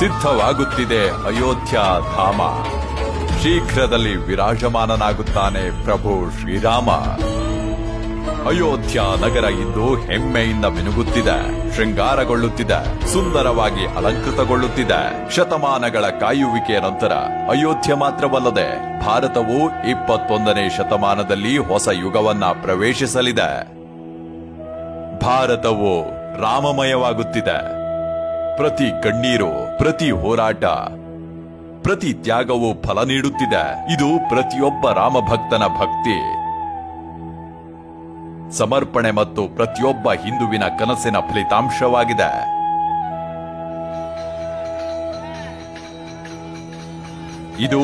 ಸಿದ್ಧವಾಗುತ್ತಿದೆ ಅಯೋಧ್ಯ ಧಾಮ. ಶೀಘ್ರದಲ್ಲಿ ವಿರಾಜಮಾನನಾಗುತ್ತಾನೆ ಪ್ರಭು ಶ್ರೀರಾಮ. ಅಯೋಧ್ಯ ನಗರ ಇಂದು ಹೆಮ್ಮೆಯಿಂದ ಮಿನುಗುತ್ತಿದೆ, ಶೃಂಗಾರಗೊಳ್ಳುತ್ತಿದೆ, ಸುಂದರವಾಗಿ ಅಲಂಕೃತಗೊಳ್ಳುತ್ತಿದೆ. ಶತಮಾನಗಳ ಕಾಯುವಿಕೆಯ ನಂತರ ಅಯೋಧ್ಯೆ ಮಾತ್ರವಲ್ಲದೆ ಭಾರತವು ಇಪ್ಪತ್ತೊಂದನೇ ಶತಮಾನದಲ್ಲಿ ಹೊಸ ಯುಗವನ್ನ ಪ್ರವೇಶಿಸಲಿದೆ. ಭಾರತವು ರಾಮಮಯವಾಗುತ್ತಿದೆ. ಪ್ರತಿ ಕಣ್ಣೀರು, ಪ್ರತಿ ಹೋರಾಟ, ಪ್ರತಿ ತ್ಯಾಗವು ಫಲ ನೀಡುತ್ತಿದೆ. ಇದು ಪ್ರತಿಯೊಬ್ಬ ರಾಮಭಕ್ತನ ಭಕ್ತಿ. ಸಮರ್ಪಣೆ ಮತ್ತು ಪ್ರತಿಯೊಬ್ಬ ಹಿಂದುವಿನ ಕನಸಿನ ಫಲಿತಾಂಶವಾಗಿದೆ. ಇದು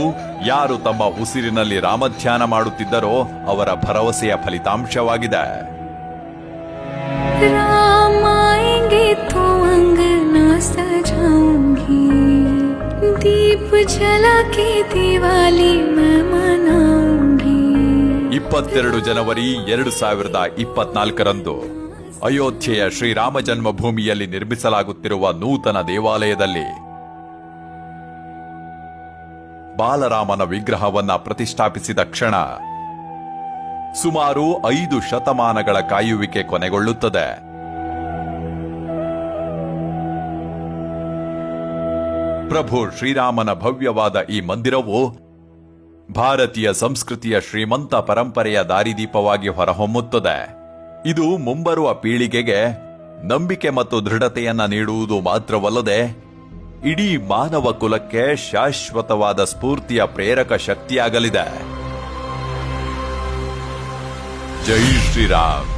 ಯಾರು ತಮ್ಮ ಉಸಿರಿನಲ್ಲಿ ರಾಮಧ್ಯಾನ ಮಾಡುತ್ತಿದ್ದರೋ ಅವರ ಭರವಸೆಯ ಫಲಿತಾಂಶವಾಗಿದೆ. राम ದೀಪ ಜಲ ದಿವಾಲಿ ಇಪ್ಪತ್ತೆರಡು ಜನವರಿ ಎರಡು ಸಾವಿರದ ಇಪ್ಪತ್ನಾಲ್ಕರಂದು ಅಯೋಧ್ಯೆಯ ಶ್ರೀರಾಮ ಜನ್ಮಭೂಮಿಯಲ್ಲಿ ನಿರ್ಮಿಸಲಾಗುತ್ತಿರುವ ನೂತನ ದೇವಾಲಯದಲ್ಲಿ ಬಾಲರಾಮನ ವಿಗ್ರಹವನ್ನ ಪ್ರತಿಷ್ಠಾಪಿಸಿದ ಕ್ಷಣ ಸುಮಾರು ಐದು ಶತಮಾನಗಳ ಕಾಯುವಿಕೆ ಕೊನೆಗೊಳ್ಳುತ್ತದೆ. ಪ್ರಭು ಶ್ರೀರಾಮನ ಭವ್ಯವಾದ ಈ ಮಂದಿರವು ಭಾರತೀಯ ಸಂಸ್ಕೃತಿಯ ಶ್ರೀಮಂತ ಪರಂಪರೆಯ ದಾರಿದೀಪವಾಗಿ ಹೊರಹೊಮ್ಮುತ್ತದೆ. ಇದು ಮುಂಬರುವ ಪೀಳಿಗೆಗೆ ನಂಬಿಕೆ ಮತ್ತು ದೃಢತೆಯನ್ನ ನೀಡುವುದು ಮಾತ್ರವಲ್ಲದೆ ಇಡೀ ಮಾನವ ಕುಲಕ್ಕೆ ಶಾಶ್ವತವಾದ ಸ್ಫೂರ್ತಿಯ ಪ್ರೇರಕ ಶಕ್ತಿಯಾಗಲಿದೆ. ಜೈ ಶ್ರೀರಾಮ್.